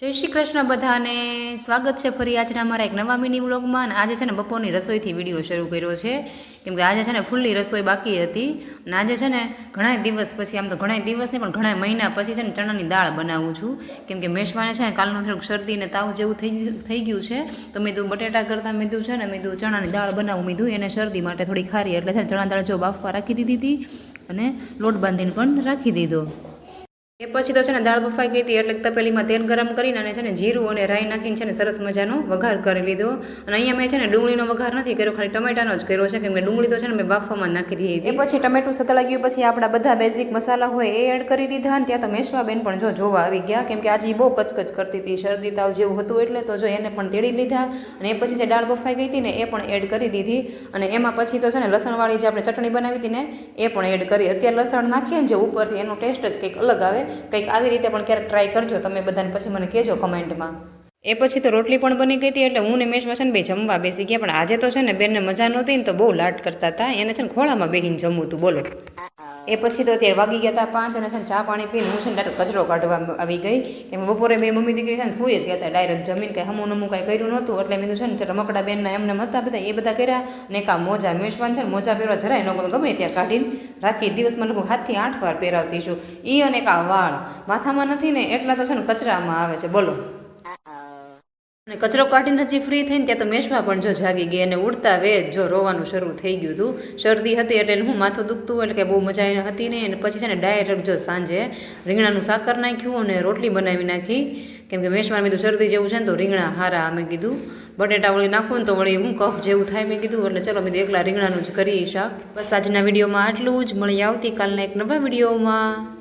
જય શ્રી કૃષ્ણ બધાને. સ્વાગત છે ફરી આજના અમારા એક નવા મિની વ્લોગમાં અને આજે છે ને બપોરની રસોઈથી વીડિયો શરૂ કર્યો છે. કેમ કે આજે છે ને ફૂલ્લી રસોઈ બાકી હતી અને આજે છે ને ઘણા દિવસ પછી, આમ તો ઘણા દિવસ નહીં, પણ ઘણા મહિના પછી છે ને ચણાની દાળ બનાવું છું. કેમ કે મેશવાને છે ને કાલનું થોડુંક શરદી ને તાવ જેવું થઈ થઈ ગયું છે. તો મેં બટેટા કરતાં મેં છે ને મેં ચણાની દાળ બનાવું મેં એને શરદી માટે થોડી ખારી, એટલે છે ને ચણા દાળ જો બાફવા રાખી દીધી હતી અને લોટ બાંધીને પણ રાખી દીધો. એ પછી તો છે ને દાળ બફાઈ ગઈ હતી એટલે તપેલીમાં તેલ ગરમ કરીને અને છે ને જીરું અને રાઈ નાખીને છે ને સરસ મજાનો વઘાર કરી લીધો. અને અહીંયા મેં છે ને ડુંગળીનો વઘાર નથી કર્યો, ખાલી ટમેટાનો જ કર્યો છે કે ડુંગળી તો છે ને મેં બાફવામાં નાખી દીધી એ પછી ટમેટું સતળા ગયું પછી આપણા બધા બેઝિક મસાલા હોય એ એડ કરી દીધા અને ત્યાં તો મેશવાબેન પણ જો જોવા આવી ગયા કેમ કે આજે બહુ કચકચ કરતી હતી, શરદી તાવ જેવું હતું એટલે તો જો એને પણ તેડી લીધા અને એ પછી જે દાળ બફાઈ ગઈ હતી ને એ પણ એડ કરી દીધી. અને એમાં પછી તો છે ને લસણવાળી જે આપણે ચટણી બનાવી હતી ને એ પણ એડ કરી. અત્યારે લસણ નાખીએ ને જે ઉપરથી એનો ટેસ્ટ જ કંઈક અલગ આવે. કંઈક આવી રીતે પણ ક્યારેક ટ્રાય કરજો, તમે બધાને પછી મને કહેજો કમેન્ટમાં એ પછી તો રોટલી પણ બની ગઈ હતી એટલે હું ને મેશમાં છે ને બે જમવા બેસી ગયા, પણ આજે તો છે ને બેનને મજા નહોતી ને તો બહુ લાટ કરતા હતા. એને છે ને ખોળામાં બેહીને જમવું હતું, બોલો. એ પછી તો અત્યારે વાગી ગયા હતા પાંચ અને છે ચા પાણી પીને હું છે ને ડાયરેક્ટ કચરો કાઢવા આવી ગઈ. એમ બપોરે બે મમ્મી દીકરી છે ને સૂઈ જ ગયા હતા. ડાયરેક્ટ જમીન કંઈ હમું નમું કાંઈ કર્યું નહોતું. એટલે મેં છે ને રમકડા બેનના એમને હતા બધા એ બધા કર્યા. ને કા મોજા મેશવાન છે ને, મોજા પહેરવા જરાય ન ગમે ત્યાં કાઢીને રાખી દિવસમાં લગભગ હાથથી આઠ વાર પહેરાવતી છું એ અને કાં વાળ. માથામાં નથી ને, એટલા તો છે ને કચરામાં આવે છે. બોલો. અને કચરો કાઢીને હજી ફ્રી થઈને ત્યાં તો મેશમાં પણ જો જાગી ગઈ અને ઉડતા વેજ જો રોવાનું શરૂ થઈ ગયું હતું. શરદી હતી એટલે હું માથું દુખતું એટલે કે બહુ મજા એને હતી નહીં અને પછી છે ને ડાયરેક્ટ જો સાંજે રીંગણાનું સાકર નાખ્યું અને રોટલી બનાવી નાખી. કેમ કે મેશમાં કીધું શરદી જેવું છે ને તો રીંગણા હારા અમે કીધું. બટેટા વળી નાખું ને તો વળી હું કફ જેવું થાય મેં કીધું. એટલે ચલો મેં એકલા રીંગણાનું જ કરી શાક. બસ આજના વિડીયોમાં આટલું જ. મળી આવતીકાલના એક નવા વિડીયોમાં.